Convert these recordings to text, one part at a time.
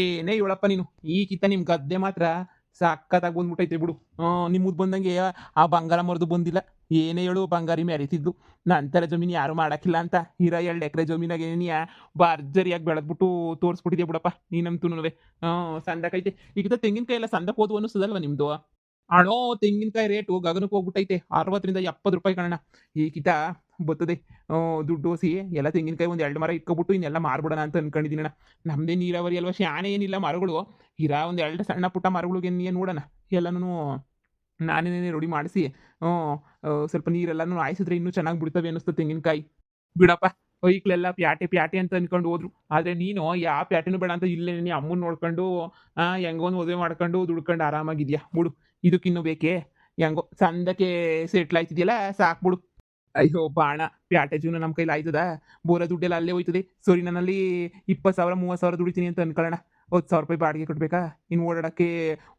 ಏನೇ ಹೇಳಪ್ಪ ನೀನು. ಈ ಈಗಿತ್ತ ನಿಮ್ ಗದ್ದೆ ಮಾತ್ರ ಸಕ್ಕತ್ತಾಗಿ ಬಂದ್ಬಿಟ್ಟೈತೆ ಬಿಡು. ನಿಮ್ಮದು ಬಂದಂಗೆ ಆ ಬಂಗಾರ ಮರದು ಬಂದಿಲ್ಲ. ಏನೇ ಹೇಳು, ಬಂಗಾರಿ ಮೆರಿತಿದ್ದು ನಂತರ ಜಮೀನು ಯಾರು ಮಾಡಕ್ಕಿಲ್ಲ ಅಂತ ಇರ ಎರಡು ಎಕರೆ ಜಮೀನಾಗೆ ನೀಯ ಭರ್ಜರಿಯಾಗಿ ಬೆಳೆದ್ಬಿಟ್ಟು ತೋರಿಸ್ಬಿಟ್ಟಿದ್ಯಾ ಬಿಡಪ್ಪ ನೀನಂತೂನುವೆ ಹ್ಞೂ ಸಂದಕೈತೆ. ಈಗ ತೆಂಗಿನಕಾಯಿ ಎಲ್ಲ ಸಂದಕ್ಕೆ ಹೋದ್ ಅನ್ನಿಸ್ತದಲ್ವ ನಿಮ್ದು? ಅಣೋ, ತೆಂಗಿನಕಾಯಿ ರೇಟು ಗಗನಕ್ಕೆ ಹೋಗ್ಬಿಟ್ಟೈತೆ ಅರವತ್ತರಿಂದ ಎಪ್ಪತ್ತು ರೂಪಾಯಿ ಕಣ ಈಗಿತ ಬರ್ತದೆ ಆ, ದುಡ್ಡು ಓಸಿ ಎಲ್ಲ ತೆಂಗಿನಕಾಯಿ ಒಂದು ಎರಡು ಮರ ಇಟ್ಕೊಬಿಟ್ಟು ಇನ್ನೆಲ್ಲ ಮಾರ್ಬಿಡೋಣ ಅಂತ ಅನ್ಕೊಂಡಿದ್ದೀನಿ ಅಣ್ಣ. ನಮ್ಮದೇ ನೀರಾವರಿ ಅಲ್ವಾ ಶಾನೆ ಏನಿಲ್ಲ ಮರಗಳು. ಇರಾ ಒಂದು ಎರಡು ಸಣ್ಣ ಪುಟ್ಟ ಮರಗಳಿಗೆ ನೀನು ನೋಡೋಣ. ಎಲ್ಲನೂ ನಾನೇನೇ ರೂಢಿ ಮಾಡಿಸಿ ಸ್ವಲ್ಪ ನೀರೆಲ್ಲನೂ ಆಯಿಸಿದ್ರೆ ಇನ್ನೂ ಚೆನ್ನಾಗಿ ಬಿಡ್ತವೆ ಅನ್ನಿಸ್ತು ತೆಂಗಿನಕಾಯಿ. ಬಿಡಪ್ಪ ಹೊಯ್ಕ್ಲೆಲ್ಲ ಪ್ಯಾಟೆ ಪ್ಯಾಟೆ ಅಂತ ಅನ್ಕೊಂಡು ಹೋದ್ರು. ಆದರೆ ನೀನು ಯಾವ ಪ್ಯಾಟೆನೂ ಬೇಡ ಅಂತ ಇಲ್ಲೇ ನೀನು ಅಮ್ಮನ ನೋಡ್ಕೊಂಡು ಆ, ಹೆಂಗೋ ಒಂದು ಮದುವೆ ಮಾಡ್ಕೊಂಡು ದುಡ್ಕೊಂಡು ಆರಾಮಾಗಿದ್ಯಾ? ಬಿಡು ಇದಕ್ಕಿನ್ನೂ ಬೇಕೇ? ಹೆಂಗೋ ಸಂದಕ್ಕೆ ಸೆಟ್ಲ್ ಸಾಕು ಸಾಕ್ಬಿಡು ಅಯ್ಯೋ, ಬಾಣ. ಪ್ಯಾಟೆ ನಮ್ಮ ಕೈಲಿ ಆಯ್ತದ? ಬೋರ ದುಡ್ಡೆಲ್ಲ ಅಲ್ಲೇ ಹೋಯ್ತದೆ. ಸರಿ, ನನ್ನಲ್ಲಿ ಇಪ್ಪತ್ತು ಸಾವಿರ, ಮೂವತ್ತು ಸಾವಿರ ದುಡಿತೀನಿ ಅಂತ ಅನ್ಕೊಳ್ಳೋಣ. ಹತ್ತು ಸಾವಿರ ರೂಪಾಯಿ ಬಾಡಿಗೆ ಕೊಡ್ಬೇಕಾ? ಇನ್ನು ಓಡಾಡೋಕ್ಕೆ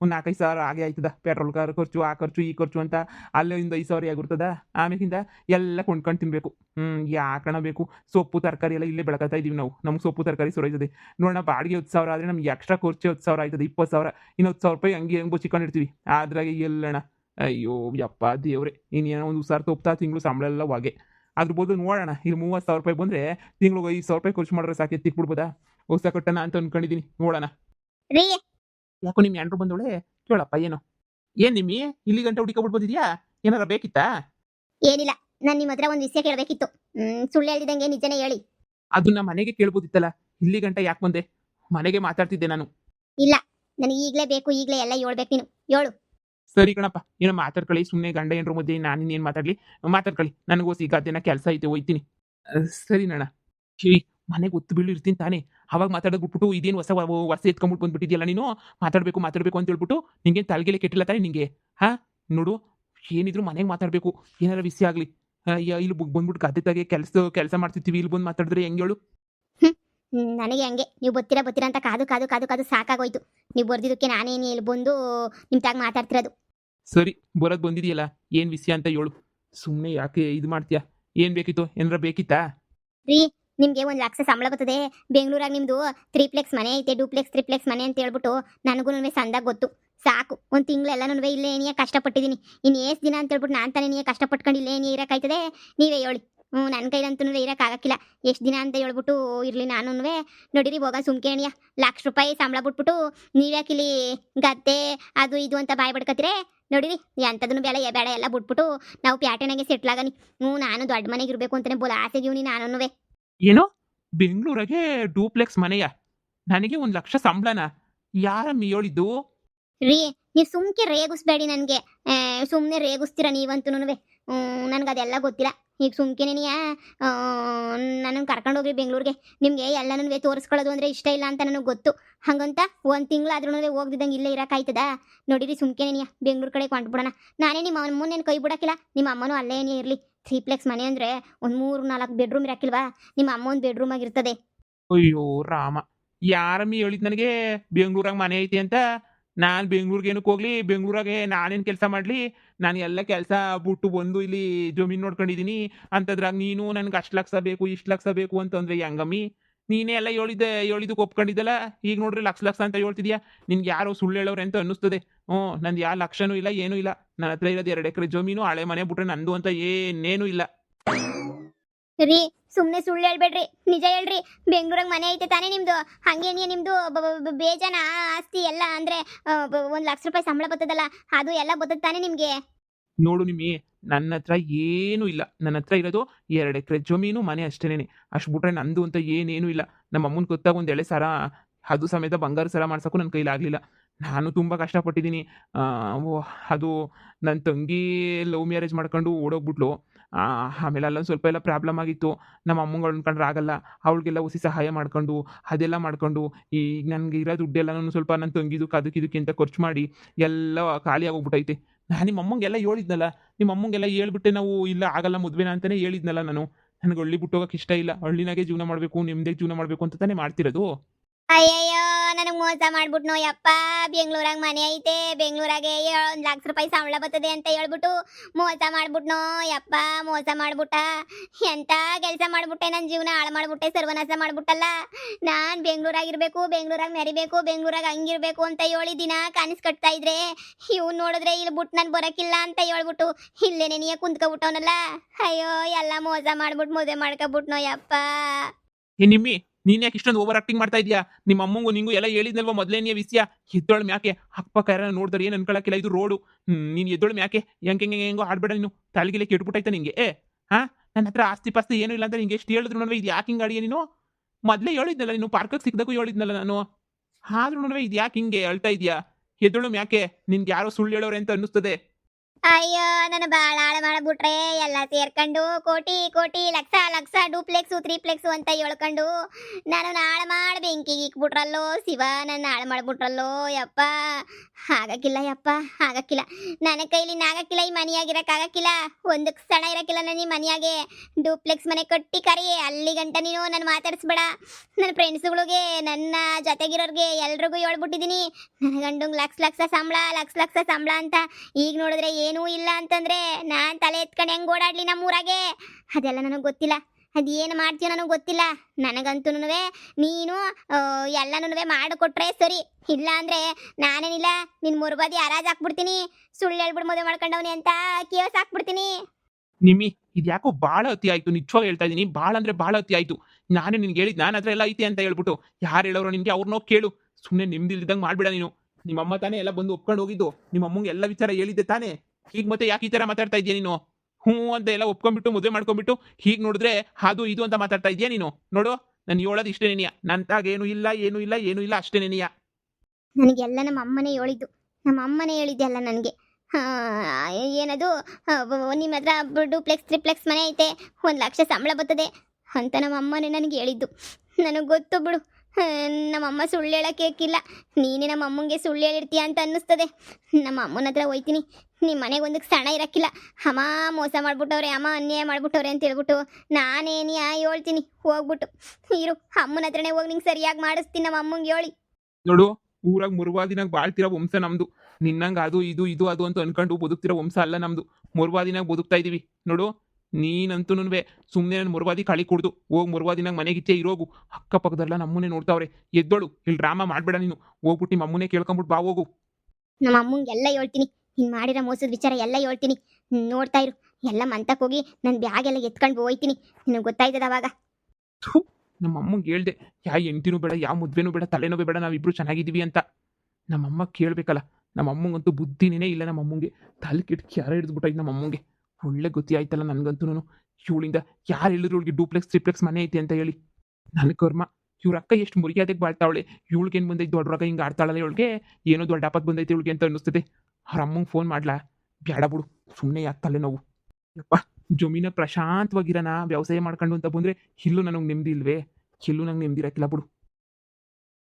ಒಂದು ನಾಲ್ಕೈದು ಸಾವಿರ ಆಗೇ ಆಯ್ತದ. ಪೆಟ್ರೋಲ್ ಕಾರ್ ಖರ್ಚು, ಆ ಖರ್ಚು, ಈ ಖರ್ಚು ಅಂತ ಅಲ್ಲೇ ಒಂದು ಐದು ಸಾವಿರ ಆಗಿರ್ತದ. ಆಮೇಲಿಂದ ಎಲ್ಲ ಕೊಂಡ್ಕೊಂಡು ತಿನ್ಬೇಕು. ಹ್ಞೂ ಯಾಕಣ ಬೇಕು? ಸೊಪ್ಪು, ತರಕಾರಿ ಎಲ್ಲ ಇಲ್ಲೇ ಬೆಳಕತ್ತಾ ಇದ್ದೀವಿ ನಾವು. ನಮ್ಗೆ ಸೊಪ್ಪು, ತರಕಾರಿ ಸುರೈತದೆ. ನೋಡೋಣ, ಬಾಡಿಗೆ ಹತ್ತು ಸಾವಿರ ಆದರೆ ನಮ್ಗೆ ಎಕ್ಸ್ಟ್ರಾ ಖರ್ಚು ಹತ್ತು ಸಾವಿರ ಆಯ್ತದೆ. ಇಪ್ಪತ್ತು ಸಾವಿರ, ಇನ್ನು ಹತ್ತು ಸಾವಿರ ರೂಪಾಯಿ ಹಂಗೆ ಹೆಂಗೆ ಬಚ್ಚಿಕೊಂಡಿರ್ತೀವಿ ಅದ್ರಾಗೆ ಎಲ್ಲಣ ಅಯ್ಯೋ ಯಪ್ಪ ದೇವ್ರೆ ಇನ್ನೇನೋ ಒಂದು ಸಾರಿ ತೊಪ್ತಾ ತಿಂಗಳು ಸಂಬಳ ಎಲ್ಲ ಹೊಗೆ ಅದ್ರ ಬದಲು ನೋಡೋಣ ಇಲ್ಲಿ ಮೂವತ್ತು ಸಾವಿರ ರೂಪಾಯಿ ಬಂದರೆ ತಿಂಗಳು ಐದು ಸಾವಿರ ರೂಪಾಯಿ ಖರ್ಚು ಮಾಡಿದ್ರೆ ಸಾಕೆ ತಿಕ್ಬಿಡ್ಬೋದಾ ಹೊಸ ಕಟ್ಟಣ ಅಂತ ಅನ್ಕೊಂಡಿದ್ದೀನಿ ನೋಡೋಣ ರೀ ಯಾಕೋ ನಿಮ್ಮ ಎಂಟ್ರು ಬಂದವಳೆ ಕೇಳಪ್ಪ ಏನು ಏನ್ ನಿಮ್ಮಿ ಇಲ್ಲಿ ಗಂಟೆ ಹುಡುಕಬಿಟ್ಟು ಬಂದಿದ್ಯಾ ಏನಾರ ಬೇಕಿತ್ತಾ ಏನಿಲ್ಲ ನಾನು ನಿಮ್ಮ ಹತ್ರ ಒಂದು ವಿಷಯ ಕೇಳಬೇಕಿತ್ತು ಸುಳ್ಳೆ ಸುಳ್ಳು ಹೇಳಿದಂಗೆ ನಿಜನೇ ಹೇಳಿ ಅದನ್ನ ಮನೆಗೆ ಕೇಳ್ಬೋದಿತ್ತಲ್ಲ ಇಲ್ಲಿ ಗಂಟೆ ಯಾಕೆ ಬಂದೆ ಮನೆಗೆ ಮಾತಾಡ್ತಿದ್ದೆ ನಾನು ಇಲ್ಲ ನನಗೆ ಈಗಲೇ ಬೇಕು ಈಗಲೇ ಎಲ್ಲ ಹೇಳ್ಬೇಕು ನೀನು ಹೇಳು ಸರಿ ಕಣಪ್ಪ ಏನೋ ಮಾತಾಡ್ಕೊಳ್ಳಿ ಸುಮ್ಮನೆ ಗಂಡ ಏನ್ರ ಮಧ್ಯೆ ನಾನು ಇನ್ನೇನು ಮಾತಾಡ್ಲಿ? ಮಾತಾಡ್ಕೊಳ್ಳಿ ನನಗೂ ಗದ್ದೆನ ಕೆಲಸ ಐತೆ, ಹೋಯ್ತೀನಿ. ಸರಿ ನಣ್ಣ. ಹೇ ಮನೆಗೆ ಒತ್ತು ಬೀಳು ಇರ್ತೀನಿ ತಾನೇ. ಅವಾಗ ಮಾತಾಡೋದು ಬಿಟ್ಬಿಟ್ಟು ಇದೇನು ಹೊಸ ವರ್ಷ ಎತ್ಕೊಂಡ್ಬಿಟ್ಟು ಬಂದ್ಬಿಟ್ಟಿದ್ಯಲ್ಲ ನೀನು? ಮಾತಾಡಬೇಕು ಮಾತಾಡಬೇಕು ಅಂತ ಹೇಳ್ಬಿಟ್ಟು ನಿಂಗೆ ತಲೆಗೆಲೆ ಕೆಟ್ಟಿಲ್ಲ ತಾನೇ ನಿಂಗೆ? ಹಾ, ನೋಡು, ಏನಿದ್ರು ಮನೆಗೆ ಮಾತಾಡಬೇಕು, ಏನಾರ ವಿಷಯ ಆಗಲಿ. ಇಲ್ಲಿ ಬಂದ್ಬಿಟ್ಟು ಗದ್ದೆ ತಾಗೆ ಕೆಲಸ ಕೆಲಸ ಮಾಡ್ತಿರ್ತೀವಿ, ಇಲ್ಲಿ ಬಂದು ಮಾತಾಡಿದ್ರೆ ಹೆಂಗೆ ಹೇಳು? ನನಗೆ ಹಂಗೆ. ನೀವು ಬರ್ತೀರಾ ಬರ್ತೀರಾ ಅಂತ ಕಾದು ಕಾದು ಕಾದು ಕಾದು ಸಾಕಾಗೋಯ್ತು. ನೀವು ಬರ್ದಿದ್ದಕ್ಕೆ ನಾನೇನು ಇಲ್ಲಿ ಬಂದು ನಿಮ್ಮ ತಾಗ ಮಾತಾಡ್ತಿರೋದು. ಸರಿ ಬರೋದು ಬಂದಿದೆಯಲ್ಲ ಏನು ವಿಷಯ ಅಂತ ಹೇಳು. ಸುಮ್ಮನೆ ಯಾಕೆ ಇದು ಮಾಡ್ತೀಯಾ? ಏನು ಬೇಕಿತ್ತು? ಏನಾರ ಬೇಕಿತ್ತಾ? ನಿಮಗೆ ಒಂದು ಲಕ್ಷ ಸಂಬಳ ಬರ್ತದೆ. ಬೆಂಗಳೂರಾಗ ನಿಮ್ಮದು ತ್ರೀಪ್ಲೆಕ್ಸ್ ಮನೆ ಐತೆ ಡೂಪ್ಲೆಕ್ಸ್ ತ್ರಿಪ್ಲೆಕ್ಸ್ ಮನೆ ಅಂತ ಹೇಳ್ಬಿಟ್ಟು ನನಗೂ ಸಂದಾಗ ಗೊತ್ತು. ಸಾಕು ಒಂದು ತಿಂಗಳೆಲ್ಲನೂ ಇಲ್ಲೇ ಏನಿಯ ಕಷ್ಟಪಟ್ಟಿದ್ದೀನಿ. ಇನ್ನು ಏಸ್ ದಿನ ಅಂತ ಹೇಳ್ಬಿಟ್ಟು ನಾನು ತಾನೇ ನೀ ಕಷ್ಟಪಟ್ಕೊಂಡು ಇಲ್ಲೇ ನೀ ಇರೋಕ್ಕಾಯ್ತದೆ ನೀವೇ ಹೇಳಿ. ಹ್ಞೂ ನನ್ನ ಕೈಲಂತೂ ಇರೋಕ್ಕಾಗಕ್ಕಿಲ್ಲ ಎಷ್ಟು ದಿನ ಅಂತ ಹೇಳ್ಬಿಟ್ಟು ಇರಲಿ ನಾನು ನೋಡಿರಿ ಹೋಗ ಸುಮ್ಕೇಣಿಯ ಲಕ್ಷ ರೂಪಾಯಿ ಸಂಬಳ ಬಿಟ್ಬಿಟ್ಟು ನೀವ್ಯಾಕಿಲಿ ಗದ್ದೆ ಅದು ಇದು ಅಂತ ಬಾಯ್ ಬಿಡ್ಕತ್ತೀರೇ? ನೋಡಿರಿ ಎಂಥದನ್ನು ಬೇಡ ಬೇಡ ಎಲ್ಲ ಬಿಟ್ಬಿಟ್ಟು ನಾವು ಪ್ಯಾಟೆನಾಗೆ ಸೆಟ್ಲ್ ಆಗನಿ. ಹ್ಞೂ ನಾನು ದೊಡ್ಡ ಮನೆಗೆ ಇರಬೇಕು ಅಂತಲೇ ಬೋಲ ಆಸೆ ಇವ್ನಿ ನಾನು ಏನೋ? ಬೆಂಗಳೂರಿಗೆ ಡೂಪ್ಲೆಕ್ಸ್ ಮನೆಯ? ನನಗೆ ಒಂದು ಲಕ್ಷ ಸಂಬಳನ? ಯಾರ ಹೇಳಿದ್ದು ರೀ ನೀವು ಸುಮ್ಕೆ ರೇಗಿಸ್ಬೇಡಿ ನನಗೆ. ಸುಮ್ಮನೆ ರೇಗಿಸ್ತೀರ ನೀವಂತೂ ನನಗೆ ಅದೆಲ್ಲ ಗೊತ್ತಿಲ್ಲ. ಈಗ ಸುಮ್ಕೆನೆ ನೀ ನನಗೆ ಕರ್ಕೊಂಡು ಹೋಗ್ರಿ ಬೆಂಗಳೂರಿಗೆ. ನಿಮಗೆ ಎಲ್ಲನೂ ತೋರಿಸ್ಕೊಳ್ಳೋದು ಅಂದರೆ ಇಷ್ಟ ಇಲ್ಲ ಅಂತ ನನಗೆ ಗೊತ್ತು. ಹಂಗಂತ ಒಂದು ತಿಂಗಳಾದ್ರೂ ಹೋಗ್ದಿದ್ದಂಗೆ ಇಲ್ಲೇ ಇರೋಕ್ಕಾಯ್ತದ ನೋಡಿರಿ ಸುಮ್ಕೆನೆ ನೀ, ಬೆಂಗಳೂರು ಕಡೆ ಕೊಂಡ್ಬಿಡೋಣ. ನಾನೇ ನಿಮ್ಮ ಅಮ್ಮನೇನು ಕೈ ಬಿಡೋಕ್ಕಿಲ್ಲ. ನಿಮ್ಮ ಅಮ್ಮನೂ ಅಲ್ಲೇ ಏನೇ ಇರಲಿ. ತ್ರೀಪ್ಲೆಕ್ಸ್ ಮನೆ ಅಂದರೆ ಒಂದು ಮೂರು ನಾಲ್ಕು ಬೆಡ್ರೂಮ್ ಇರಕ್ಕಿಲ್ವಾ ನಿಮ್ಮ ಅಮ್ಮ ಒಂದು ಬೆಡ್ರೂಮ್ ಆಗಿರ್ತದೆ. ಅಯ್ಯೋ, ರಾಮ. ಯಾರಮ್ಮಿ ಹೇಳಿದ್ ನನಗೆ ಬೆಂಗಳೂರಾಗ ಮನೆ ಐತಿ ಅಂತ ನಾನು ಬೆಂಗಳೂರಿಗೆ ಏನಕ್ಕೆ ಹೋಗ್ಲಿ, ಬೆಂಗಳೂರಾಗೆ ನಾನೇನು ಕೆಲಸ ಮಾಡಲಿ, ನಾನು ಎಲ್ಲ ಕೆಲಸ ಬಿಟ್ಟು ಬಂದು ಇಲ್ಲಿ ಜಮೀನು ನೋಡ್ಕೊಂಡಿದ್ದೀನಿ ಅಂತದ್ರಾಗ ನೀನು ನನಗೆ ಅಷ್ಟು ಲಕ್ಷ ಬೇಕು, ಇಷ್ಟು ಲಕ್ಷ ಬೇಕು ಅಂತಂದ್ರೆ ಹೆಂಗಮ್ಮಿ? ನೀನೇ ಎಲ್ಲ ಹೇಳಿದ್ದೆ ಹೇಳಿದಕ್ಕೆ ಒಪ್ಕೊಂಡಿದ್ದಲ್ಲ? ಈಗ ನೋಡ್ರಿ ಲಕ್ಷ ಲಕ್ಷ ಅಂತ ಹೇಳ್ತಿದ್ಯಾ? ನಿನ್ಗೆ ಯಾರೋ ಸುಳ್ಳು ಹೇಳೋರೆ ಅಂತ ಅನ್ನಿಸ್ತದೆ. ಹ್ಞೂ, ನಂದು ಯಾವ ಲಕ್ಷನೂ ಇಲ್ಲ, ಏನೂ ಇಲ್ಲ. ನನ್ನ ಹತ್ರ ಇರೋದು ಎರಡು ಎಕರೆ ಜಮೀನು, ಹಳೆ ಮನೆ ಬಿಟ್ರೆ ನಂದು ಅಂತ ಏನೇನೂ ಇಲ್ಲ. ರೀ ಸುಮ್ಮನೆ ಸುಳ್ಳು ಹೇಳ್ಬೇಡ್ರಿ. ನಿಜ ಹೇಳ್ರಿ, ಬೆಂಗ್ಳೂರಾಗ ಮನೆ ಐತೆ ತಾನೇ ನಿಮ್ದು. ಹಂಗೆ ಬ- ಬೇಜಾನ, ಆಸ್ತಿ ಎಲ್ಲ ಅಂದ್ರೆ ಒಂದು ಲಕ್ಷ ರೂಪಾಯಿ ಸಂಬಳ ಬರ್ತದಲ್ಲ, ಅದು ಎಲ್ಲ ಬರ್ತದೆ ತಾನೇ ನಿಮ್ಗೆ? ನೋಡು ನಿಮ್ಮಿ, ನನ್ನ ಹತ್ರ ಏನೂ ಇಲ್ಲ. ನನ್ನ ಹತ್ರ ಇರೋದು ಎರಡು ಎಕರೆ ಜಮೀನು, ಮನೆ ಅಷ್ಟೇನೆ ಅಷ್ಟು ಬಿಟ್ರೆ ನಂದು ಅಂತ ಏನೇನೂ ಇಲ್ಲ. ನಮ್ಮ ಅಮ್ಮನ ಗೊತ್ತಾಗ ಒಂದು ಎಳೆ ಸರ, ಅದು ಸಮೇತ ಬಂಗಾರ ಸರ ಮಾಡ್ಸೋಕ್ಕೂ ನನ್ನ ಕೈಲಾಗಲಿಲ್ಲ. ನಾನು ತುಂಬ ಕಷ್ಟಪಟ್ಟಿದ್ದೀನಿ. ಅದು ನನ್ನ ತಂಗಿ ಲವ್ ಮ್ಯಾರೇಜ್ ಮಾಡ್ಕೊಂಡು ಓಡೋಗ್ಬಿಟ್ಲು. ಆಮೇಲೆ ಅಲ್ಲೊಂದು ಸ್ವಲ್ಪ ಎಲ್ಲ ಪ್ರಾಬ್ಲಮ್ ಆಗಿತ್ತು. ನಮ್ಮ ಅಮ್ಮಂಗೆ ಅನ್ಕೊಂಡ್ರೆ ಆಗಲ್ಲ. ಅವಳಿಗೆಲ್ಲ ಉಸಿ ಸಹಾಯ ಮಾಡ್ಕೊಂಡು, ಅದೆಲ್ಲ ಮಾಡ್ಕೊಂಡು, ಈಗ ನನಗೆ ಇರೋ ದುಡ್ಡೆಲ್ಲ ಸ್ವಲ್ಪ ನನ್ನ ತಂಗಿದು ಅದಕ್ಕಿದಕ್ಕೆ ಅಂತ ಖರ್ಚು ಮಾಡಿ ಎಲ್ಲ ಖಾಲಿ ಆಗೋಗ್ಬಿಟ್ಟೈತೆ ನಾನು ನಿಮ್ಮ ಅಮ್ಮಂಗೆಲ್ಲ ಹೇಳಿದ್ನಲ್ಲ ನಿಮ್ಮ ಅಮ್ಮಂಗೆಲ್ಲ ಹೇಳ್ಬಿಟ್ಟೆ ನಾವು ಇಲ್ಲ ಆಗಲ್ಲ ಮದುವೆನ ಅಂತಾನೆ ಹೇಳಿದ್ನಲ್ಲ ನಾನು. ನನಗೆ ಹಳ್ಳಿ ಬಿಟ್ಟು ಹೋಗಕ್ಕೆ ಇಷ್ಟ ಇಲ್ಲ. ಹಳ್ಳಿನಾಗೆ ಜೀವನ ಮಾಡಬೇಕು ನಿಮ್ಮದೇ ಜೀವನ ಮಾಡಬೇಕು ಅಂತ ತಾನೇ ಮಾಡ್ತಿರೋದು. ನನಗ್ ಮೋಸ ಮಾಡ್ಬಿಟ್ನೋ ಯಪ್ಪ ಬೆಂಗ್ಳೂರಾಗ ಮನೆ ಐತೆ. ಬೆಂಗ್ಳೂರಾಗೆ ಒಂದ್ ಲಕ್ಷ ರೂಪಾಯಿ ಸಂಬಳ ಬರ್ತದೆ ಅಂತ ಹೇಳ್ಬಿಟ್ಟು ಮೋಸ ಮಾಡ್ಬಿಟ್ನೋ ಯಪ್ಪ ಮೋಸ ಮಾಡ್ಬಿಟ್ಟ. ಎಂತ ಕೆಲಸ ಮಾಡ್ಬಿಟ್ಟೆ ನನ್ನ ಜೀವನ ಹಾಳು ಮಾಡ್ಬಿಟ್ಟೆ, ಸರ್ವನಾಶ ಮಾಡ್ಬಿಟ್ಟಲ್ಲ. ನಾನ್ ಬೆಂಗ್ಳೂರಾಗಿರ್ಬೇಕು ಬೆಂಗ್ಳೂರಾಗ ಮೆರಿಬೇಕು ಬೆಂಗ್ಳೂರಾಗ ಹಂಗಿರ್ಬೇಕು ಅಂತ ಹೇಳಿ ದಿನ ಕನಸು ಕಟ್ತಾ ಇದ್ರೆ ಇವ್ ನೋಡಿದ್ರೆ ಇಲ್ಲಿ ಬಿಟ್ಟು ನಾನು ಬರಕಿಲ್ಲ ಅಂತ ಹೇಳ್ಬಿಟ್ಟು ಇಲ್ಲೇ ನೆನೆಯ ಕುಂತ್ಕೊಬಿಟ್ಟವನಲ್ಲ. ಅಯ್ಯೋ, ಎಲ್ಲ ಮೋಸ ಮಾಡ್ಬಿಟ್ಟು ಮದುವೆ ಮಾಡ್ಕೊಬಿಟ್ನೋ ಯಪ್ಪ ನಿಮ್ಮಿ ನೀನ್ ಯಾಕೆ ಇಷ್ಟೊಂದು ಓವರ್ ಆಕ್ಟಿಂಗ್ ಮಾಡ್ತಾ ಇದೀಯಾ? ನಿಮ್ಮ ಅಮ್ಮಂಗು ನಿಂಗು ಎಲ್ಲ ಹೇಳಿದ್ನಲ್ವ ಮೊದಲೇನೇ ವಿಷಯ? ಎದ್ದೊಳ ಮ್ಯಾಕೆ ಅಕ್ಕಪಕ್ಕ ಯಾರ ನೋಡಿದ್ರೆ ಏನು ಅನ್ಕೊಳಕ್ಕಿಲ್ಲ, ಇದು ರೋಡು ನೀನ್ ಎದ್ದೊಳ ಮ್ಯಾಕೆ ಹೆಂಗೆ ಹೆಂಗೆ ಹೆಂಗೋ ಆಡ್ಬೇಡ ನೀನು. ತಲೆಗಿಲೆ ಕೆಟ್ಬಿಟ್ಟೈತೆ ನಿಂಗೆ. ಏ, ಹಾ? ನನ್ನ ಹತ್ರ ಆಸ್ತಿ ಪಾಸ್ತಿ ಏನೂ ಇಲ್ಲ ಅಂತ ನಿಂಗೆ ಎಷ್ಟು ಹೇಳಿದ್ರು ನೋಡುವೆ, ಇದು ಯಾಕೆ ಹಿಂಗೆ ಅಡಿಯ ನೀನು? ಮೊದಲೇ ಹೇಳಿದ್ನಲ್ಲ ನೀನು ಪಾರ್ಕಿಗೆ ಸಿಕ್ಕಿದಾಗೂ ಹೇಳಿದ್ನಲ್ಲ ನಾನು. ಆದ್ರೂ ನೋಡುವೆ, ಇದು ಯಾಕೆ ಹಿಂಗೆ ಹೇಳ್ತಾ ಇದೆಯಾ? ಎದ್ದೊಳು ಮ್ಯಾಕೆ ನಿನ್ಗೆ ಯಾರೋ ಸುಳ್ಳು ಹೇಳೋರೆ ಅಂತ ಅನ್ನಿಸ್ತದೆ. ಅಯ್ಯೋ, ನನ್ನ ಬಾಳ ಹಾಳು ಮಾಡ್ಬಿಟ್ರೆ. ಎಲ್ಲ ಸೇರ್ಕೊಂಡು ಕೋಟಿ ಕೋಟಿ, ಲಕ್ಷ ಲಕ್ಷ, ಡೂಪ್ಲೆಕ್ಸು, ತ್ರೀಪ್ಲೆಕ್ಸು ಅಂತ ಹೇಳ್ಕೊಂಡು ನಾನು ಹಾಳು ಮಾಡಿ ಬೆಂಕಿಗೆ ಇಕ್ಬಿಟ್ರಲ್ಲೋ, ಶಿವ ನನ್ನ ಹಾಳು ಮಾಡ್ಬಿಟ್ರಲ್ಲೋ, ಯಪ್ಪ. ಆಗಕ್ಕಿಲ್ಲ ಯಪ್ಪ ಆಗಕ್ಕಿಲ್ಲ ನನ್ನ ಕೈಲಿ ಆಗಕ್ಕಿಲ್ಲ ಈ ಮನೆಯಾಗಿರಕ್ಕಾಗಕ್ಕಿಲ್ಲ ಒಂದು ಸ್ಥಳ ಇರಕ್ಕಿಲ್ಲ ನನ್ನ ಮನೆಯಾಗೆ. ಡೂಪ್ಲೆಕ್ಸ್ ಮನೆ ಕಟ್ಟಿ ಕರಿ, ಅಲ್ಲಿ ಗಂಟ ನೀನು ನಾನು ಮಾತಾಡಿಸ್ಬೇಡ. ನನ್ನ ಫ್ರೆಂಡ್ಸ್ಗಳಿಗೆ, ನನ್ನ ಜೊತೆಗಿರೋರಿಗೆ ಎಲ್ರಿಗೂ ಹೇಳ್ಬಿಟ್ಟಿದ್ದೀನಿ ನನ್ನ ಗಂಡಂಗೆ ಲಕ್ಷ ಲಕ್ಷ ಸಂಬಳ, ಲಕ್ಷ ಲಕ್ಷ ಸಂಬಳ ಅಂತ. ಈಗ ನೋಡಿದ್ರೆ ಏನೂ ಇಲ್ಲ ಅಂತಂದ್ರೆ ನಾನ್ ತಲೆ ಎತ್ಕೊಂಡು ಹೆಂಗ್ ಓಡಾಡ್ಲಿ ನಮ್ಮ ಊರಾಗೆ ಅದೆಲ್ಲ ನನಗೆ ಗೊತ್ತಿಲ್ಲ. ಅದೇನು ಮಾಡ್ತೀಯೋ ನನಗೆ ಗೊತ್ತಿಲ್ಲ. ನನಗಂತೂ ನೀನು ಎಲ್ಲನೂ ಮಾಡಿಕೊಟ್ರೆ ಸರಿ. ಇಲ್ಲ ಅಂದ್ರೆ ನಾನೇನಿಲ್ಲ, ನಿನ್ ಮುರ್ಬದಿ ಹರಾಜ್ ಹಾಕ್ಬಿಡ್ತೀನಿ ಸುಳ್ಳು ಹೇಳ್ಬಿಡು ಮದುವೆ ಮಾಡ್ಕೊಂಡವನಿ ಅಂತ ಕೇಸ್ ಹಾಕ್ಬಿಡ್ತೀನಿ. ನಿಮ್ಮಿ ಇದ್ಯಾಕೋ ಭಾಳ ಅತಿ ಆಯ್ತು. ನಿಜವಾಗ ಹೇಳ್ತಾ ಇದ್ದೀನಿ ಭಾಳ ಅಂದ್ರೆ ಭಾಳ ಅತಿ ಆಯ್ತು. ನಾನೇ ನಿನ್ಗೆ ಹೇಳಿದ್ ನಾನು ಹತ್ರ ಎಲ್ಲ ಐತಿ ಅಂತ ಹೇಳ್ಬಿಟ್ಟು, ಯಾರು ಹೇಳೋರು ನಿನ್ಗೆ ಅವ್ರನ್ನೋ ಕೇಳು. ಸುಮ್ಮನೆ ನಿಮ್ದಿಲ್ದಂಗೆ ಮಾಡಿಬಿಡ ನೀನು. ನಿಮ್ಮಮ್ಮ ತಾನೇ ಎಲ್ಲ ಬಂದು ಒಪ್ಕೊಂಡು ಹೋಗಿದ್ದು. ನಿಮ್ಮ ಅಮ್ಮಂಗೆ ಎಲ್ಲ ವಿಚಾರ ಹೇಳಿದ್ದೆ ತಾನೇ. ಈಗ ಮತ್ತೆ ಯಾಕೆ ಈ ತರ ಮಾತಾಡ್ತಾ ಇದೆಯಾ ನೀನು? ಹ್ಞೂ ಅಂತ ಎಲ್ಲ ಒಪ್ಕೊಂಡ್ಬಿಟ್ಟು, ಮದುವೆ ಮಾಡ್ಕೊಂಡ್ಬಿಟ್ಟು ಹೀಗೆ ನೋಡಿದ್ರೆ ಅದು ಇದು ಅಂತ ಮಾತಾಡ್ತಾ ಇದೆಯಾ ನೀನು? ನೋಡು, ನಾನು ಹೇಳೋದು ಇಷ್ಟೇ ನೆನೆಯ. ನಂತಾಗ ಏನು ಇಲ್ಲ ಏನು ಇಲ್ಲ ಏನು ಇಲ್ಲ, ಅಷ್ಟೇ ನೆನೆಯ. ನನಗೆಲ್ಲ ನಮ್ಮ ಅಮ್ಮನೇ ಹೇಳಿದ್ದು ನಮ್ಮ ಅಮ್ಮನೇ ಹೇಳಿದ್ದೆ ಅಲ್ಲ ನನಗೆ ಏನದು? ನಿಮ್ಮ ಹತ್ರ ಡೂಪ್ಲೆಕ್ಸ್, ತ್ರಿಪ್ಲೆಕ್ಸ್ ಮನೆ ಐತೆ. ಒಂದು ಲಕ್ಷ ಸಂಬಳ ಬರ್ತದೆ ಅಂತ ನಮ್ಮ ಅಮ್ಮನೇ ನನಗೆ ಹೇಳಿದ್ದು. ನನಗೆ ಗೊತ್ತು ಬಿಡು. ಆ, ಸುಳ್ಳು ಹೇಳಕ್ಕೆ ಹೇಕಿಲ್ಲ ನೀನೇ ನಮ್ಮ ಅಮ್ಮಂಗೆ ಸುಳ್ಳು ಹೇಳಿರ್ತೀಯ ಅಂತ ಅನ್ನಿಸ್ತದೆ. ನಮ್ಮ ಅಮ್ಮನ ಹತ್ರ ಹೋಯ್ತೀನಿ. ನಿಮ್ಮ ಮನೆಗೆ ಒಂದಕ್ಕೆ ಸಣ ಇರಕ್ಕಿಲ್ಲ. ಅಮ್ಮ ಮೋಸ ಮಾಡ್ಬಿಟ್ಟವ್ರೆ ಅಮ್ಮ ಅನ್ಯಾಯ ಮಾಡ್ಬಿಟ್ಟವ್ರೆ ಅಂತ ಹೇಳ್ಬಿಟ್ಟು ನಾನೇನಿ ಹೇಳ್ತೀನಿ. ಹೋಗ್ಬಿಟ್ಟು. ಇರು ಅಮ್ಮನ ಹತ್ರನೇ ಹೋಗಿ ನಿಂಗೆ ಸರಿಯಾಗಿ ಮಾಡಿಸ್ತೀನಿ ನಮ್ಮ ಅಮ್ಮಂಗೆ ಹೇಳಿ. ನೋಡು ಊರಾಗ ಮುರುವಾದಿನಾಗ ಬಾಳ್ತಿರೋ ವಂಶ ನಮ್ದು. ನಿನ್ನಂಗ ಅದು ಇದು ಇದು ಅದು ಅಂತ ಅನ್ಕೊಂಡು ಬದುಕ್ತಿರೋ ವಂಶ ಅಲ್ಲ ನಮ್ದು. ಮುರುವಾದಿನಾಗ ಬದುಕ್ತಾ ಇದೀವಿ. ನೋಡು ನೀನಂತೂ ಸುಮ್ಮನೆ ನನ್ನ ಮುರುಗಾದಿ ಕಳಿ ಕುಡ್ದು ಹೋಗಿ ನಂ ಮನೆಗಿತ್ತೇ ಇರೋಗು. ಅಕ್ಕಪಕ್ಕದಲ್ಲ ನಮ್ಮನ್ನೇ ನೋಡ್ತಾವ್ರೆ. ಎದ್ದೋಳು. ಇಲ್ಲಿ ಡ್ರಾಮಾ ಮಾಡಬೇಡ ನೀನು. ಹೋಗ್ಬಿಟ್ಟು ನಿಮ್ಮ ಅಮ್ಮನೇ ಕೇಳ್ಕೊಂಬಿಟ್ಟು ಬಾ ಹೋಗು. ನಮ್ಮ ಅಮ್ಮಂಗೆಲ್ಲ ಹೇಳ್ತೀನಿ. ನೀನು ಮಾಡಿರೋ ಮೋಸದ ವಿಚಾರ ಎಲ್ಲ ಹೇಳ್ತೀನಿ. ನೋಡ್ತಾ ಇರು. ಎಲ್ಲ ಮಂತಕ್ಕೆ ಹೋಗಿ ನನ್ನ ಬ್ಯಾಗ್ ಎಲ್ಲ ಎತ್ಕೊಂಡು ಹೋಯ್ತೀನಿ. ನಿನಗೆ ಗೊತ್ತಾಯ್ತದ ಅವಾಗ? ನಮ್ಮ ಅಮ್ಮಂಗೆ ಹೇಳ್ದೆ. ಯಾವ ಎಂಟಿನೂ ಬೇಡ ಯಾವ ಮದ್ವೆನೂ ಬೇಡ ತಲೆನೋವೇ ಬೇಡ ನಾವಿಬ್ರು ಚೆನ್ನಾಗಿದ್ದೀವಿ ಅಂತ. ನಮ್ಮ ಅಮ್ಮ ಕೇಳಬೇಕಲ್ಲ. ನಮ್ಮ ಅಮ್ಮಂಗಂತೂ ಬುದ್ಧಿನೇ ಇಲ್ಲ ನಮ್ಮ ಅಮ್ಮಂಗೆ. ತಲೆ ಕೆಟ್ಟಿ ಯಾರ ಹಿಡಿದ್ಬಿಟ್ಟಾಯ್ತು ನಮ್ಮ ಅಮ್ಮಂಗೆ. ಒಳ್ಳೆ ಗೊತ್ತಿ ಆಯ್ತಲ್ಲ ನನಗಂತೂ ಇವಳಿಂದ ಯಾರು ಹೇಳಿದ್ರು ಇವಳಿಗೆ ಡೂಪ್ಲೆಕ್ಸ್ ತ್ರಿಪ್ಲೆಕ್ಸ್ ಮನೆ ಐತೆ ಅಂತ ಹೇಳಿ. ನನ್ನ ಕರ್ಮ, ಇವ್ರ ಅಕ್ಕ ಎಷ್ಟು ಮುರಿಯಾದಕ್ಕೆ ಬಾಳ್ತಾವಳೆ. ಇವಳಿಗೇನು ಬಂದೈತೆ? ದೊಡ್ಡರಾಗ ಹಿಂಗೆ ಆಡ್ತಾಳಲ್ಲ ಇವಳಿಗೆ? ಏನೋ ದೊಡ್ಡ ಆಪತ್ ಬಂದೈತೆ ಇವಳಿಗೆ ಅಂತ ಅನ್ನಿಸ್ತದೆ. ಅವ್ರ ಅಮ್ಮಂಗೆ ಫೋನ್ ಮಾಡ್ಲಾ? ಬೇಡ ಬಿಡು ಸುಮ್ಮನೆ ಯಾಕೆ ನಾವು? ಯಪ್ಪ, ಜಮೀನ ಪ್ರಶಾಂತವಾಗಿರೋಣ ವ್ಯವಸಾಯ ಮಾಡ್ಕೊಂಡು ಅಂತ ಬಂದರೆ ಇಲ್ಲೂ ನನಗೆ ನೆಮ್ಮದಿ ಇಲ್ವೇ? ಇಲ್ಲೂ ನಂಗೆ ನೆಮ್ಮದಿ ಇರಕ್ಕಿಲ್ಲ ಬಿಡು.